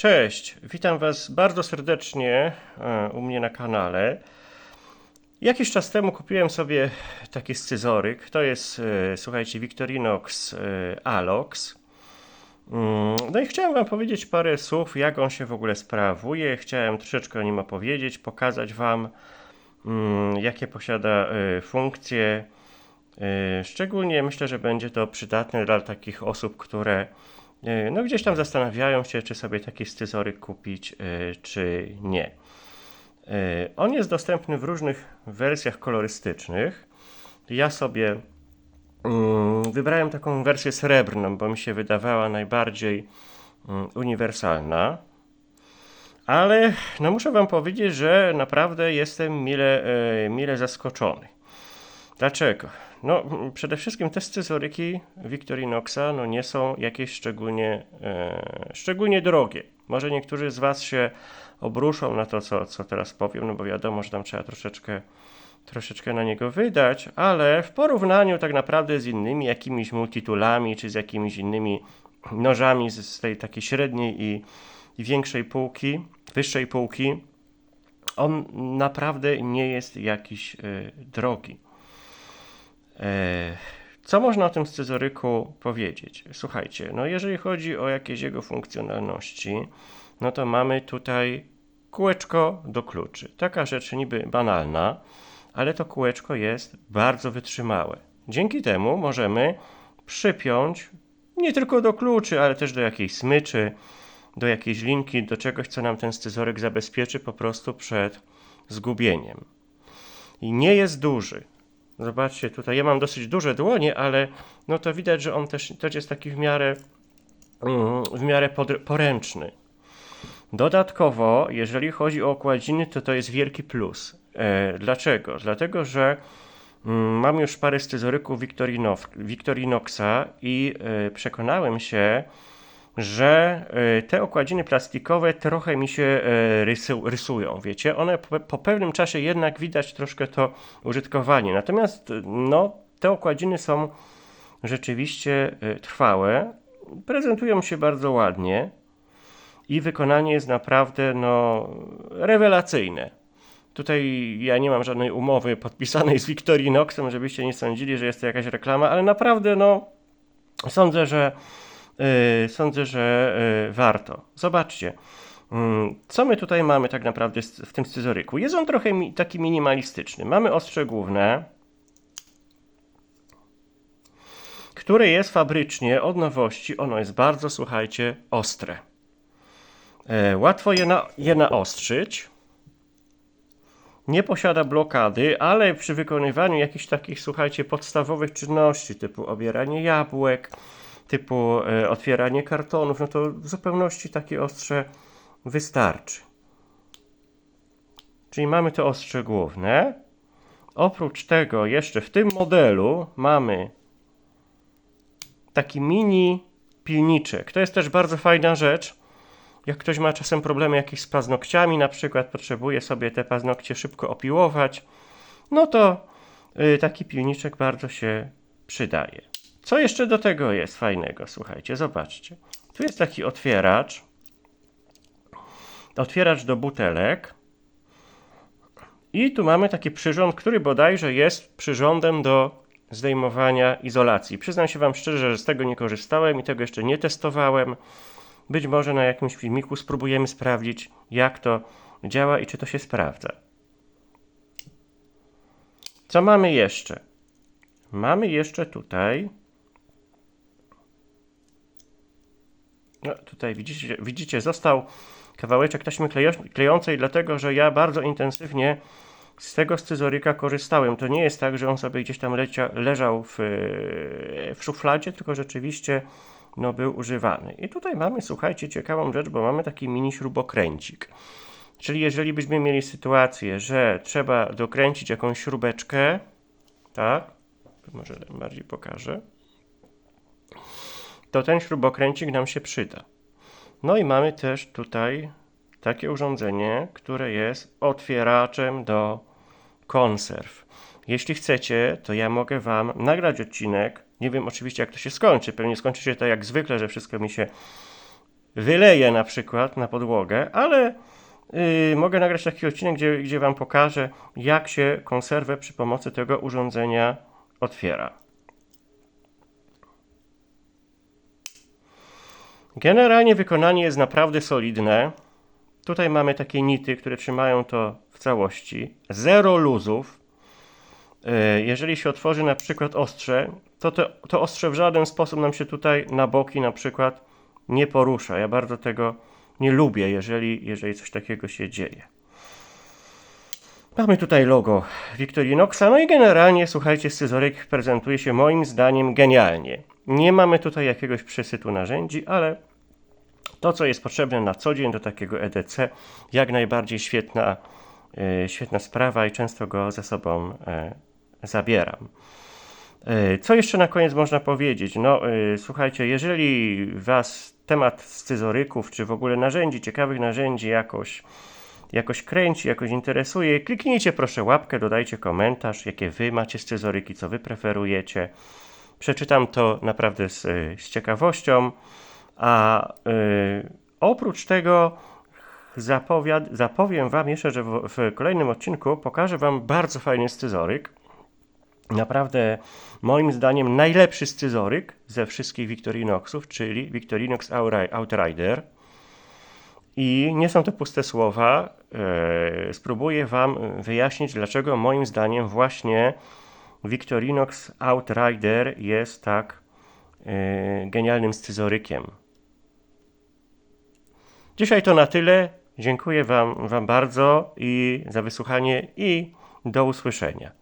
Cześć, witam Was bardzo serdecznie e, u mnie na kanale. Jakiś czas temu kupiłem sobie taki scyzoryk. To jest, e, słuchajcie, Victorinox e, Alox. Mm, No i chciałem Wam powiedzieć parę słów, jak on się w ogóle sprawuje. Chciałem troszeczkę o nim opowiedzieć, pokazać Wam, mm, jakie posiada funkcje. Szczególnie myślę, że będzie to przydatne dla takich osób, które no, gdzieś tam zastanawiają się, czy sobie taki scyzoryk kupić, e, czy nie. E, On jest dostępny w różnych wersjach kolorystycznych. Ja sobie mm, wybrałem taką wersję srebrną, bo mi się wydawała najbardziej mm, uniwersalna. Ale no muszę Wam powiedzieć, że naprawdę jestem mile, e, mile zaskoczony. Dlaczego? No, przede wszystkim te scyzoryki Victorinoxa no, nie są jakieś szczególnie, e, szczególnie drogie. Może niektórzy z Was się obruszą na to, co, co teraz powiem, no bo wiadomo, że tam trzeba troszeczkę, troszeczkę na niego wydać, ale w porównaniu tak naprawdę z innymi jakimiś multitulami, czy z jakimiś innymi nożami z, z tej takiej średniej i, i większej półki, wyższej półki, on naprawdę nie jest jakiś e, drogi. E, Co można o tym scyzoryku powiedzieć? Słuchajcie, no jeżeli chodzi o jakieś jego funkcjonalności, no to mamy tutaj kółeczko do kluczy. Taka rzecz niby banalna, ale to kółeczko jest bardzo wytrzymałe. Dzięki temu możemy przypiąć nie tylko do kluczy, ale też do jakiejś smyczy, do jakiejś linki, do czegoś, co nam ten scyzoryk zabezpieczy po prostu przed zgubieniem. I nie jest duży. Zobaczcie, tutaj ja mam dosyć duże dłonie, ale no to widać, że on też, też jest taki w miarę, mm, w miarę podr- poręczny. Dodatkowo, jeżeli chodzi o okładziny, to to jest wielki plus. E, dlaczego? Dlatego, że mm, mam już parę scyzoryków Victorinox, Victorinoxa i e, przekonałem się, że e, te okładziny plastikowe trochę mi się e, rysu, rysują, wiecie? One po, po pewnym czasie jednak widać troszkę to użytkowanie. Natomiast no, te okładziny są rzeczywiście e, trwałe, prezentują się bardzo ładnie i wykonanie jest naprawdę no, rewelacyjne. Tutaj ja nie mam żadnej umowy podpisanej z Victorinoxem, żebyście nie sądzili, że jest to jakaś reklama, ale naprawdę no, sądzę, że sądzę, że yy, warto. Zobaczcie, yy, co my tutaj mamy tak naprawdę w tym scyzoryku. Jest on trochę taki minimalistyczny. Mamy ostrze główne, które jest fabrycznie od nowości. Ono jest bardzo, słuchajcie, ostre. E, łatwo je, na, je naostrzyć. Nie posiada blokady, ale przy wykonywaniu jakichś takich, słuchajcie, podstawowych czynności, typu obieranie jabłek, typu e, otwieranie kartonów, no to w zupełności takie ostrze wystarczy. Czyli mamy to ostrze główne. Oprócz tego jeszcze w tym modelu mamy taki mini pilniczek. To jest też bardzo fajna rzecz. Jak ktoś ma czasem problemy jakieś z paznokciami, na przykład potrzebuje sobie te paznokcie szybko opiłować, no to y, taki pilniczek bardzo się przydaje. Co jeszcze do tego jest fajnego? Słuchajcie, zobaczcie. Tu jest taki otwieracz. Otwieracz do butelek. I tu mamy taki przyrząd, który bodajże jest przyrządem do zdejmowania izolacji. Przyznam się Wam szczerze, że z tego nie korzystałem i tego jeszcze nie testowałem. Być może na jakimś filmiku spróbujemy sprawdzić, jak to działa i czy to się sprawdza. Co mamy jeszcze? Mamy jeszcze tutaj. No, tutaj widzicie, widzicie, został kawałeczek taśmy klejącej, dlatego że ja bardzo intensywnie z tego scyzoryka korzystałem. To nie jest tak, że on sobie gdzieś tam lecia, leżał w, w szufladzie, tylko rzeczywiście no, był używany. I tutaj mamy, słuchajcie, ciekawą rzecz, bo mamy taki mini śrubokręcik. Czyli jeżeli byśmy mieli sytuację, że trzeba dokręcić jakąś śrubeczkę, tak, może bardziej pokażę, to ten śrubokręcik nam się przyda. No i mamy też tutaj takie urządzenie, które jest otwieraczem do konserw. Jeśli chcecie, to ja mogę Wam nagrać odcinek. Nie wiem oczywiście, jak to się skończy. Pewnie skończy się tak jak zwykle, że wszystko mi się wyleję na przykład na podłogę, ale y, mogę nagrać taki odcinek, gdzie, gdzie Wam pokażę, jak się konserwę przy pomocy tego urządzenia otwiera. Generalnie wykonanie jest naprawdę solidne. Tutaj mamy takie nity, które trzymają to w całości. Zero luzów. E, Jeżeli się otworzy na przykład ostrze, to, to to ostrze w żaden sposób nam się tutaj na boki na przykład nie porusza. Ja bardzo tego nie lubię, jeżeli, jeżeli coś takiego się dzieje. Mamy tutaj logo Victorinoxa, no i generalnie, słuchajcie, scyzoryk prezentuje się moim zdaniem genialnie. Nie mamy tutaj jakiegoś przesytu narzędzi, ale to, co jest potrzebne na co dzień do takiego EDC, jak najbardziej świetna, e, świetna sprawa i często go ze sobą e, zabieram. E, Co jeszcze na koniec można powiedzieć? No, słuchajcie, jeżeli Was temat scyzoryków, czy w ogóle narzędzi, ciekawych narzędzi jakoś, jakoś kręci, jakoś interesuje, kliknijcie proszę łapkę, dodajcie komentarz, jakie Wy macie scyzoryki, co Wy preferujecie. Przeczytam to naprawdę z, e, z ciekawością. A e, oprócz tego zapowiad, zapowiem Wam jeszcze, że w, w kolejnym odcinku pokażę Wam bardzo fajny scyzoryk. Naprawdę, moim zdaniem, najlepszy scyzoryk ze wszystkich Victorinoxów, czyli Victorinox Outri- Outrider. I nie są to puste słowa. E, spróbuję Wam wyjaśnić, dlaczego moim zdaniem właśnie Victorinox Outrider jest tak e, genialnym scyzorykiem. Dzisiaj to na tyle. Dziękuję Wam, wam bardzo i za wysłuchanie i do usłyszenia.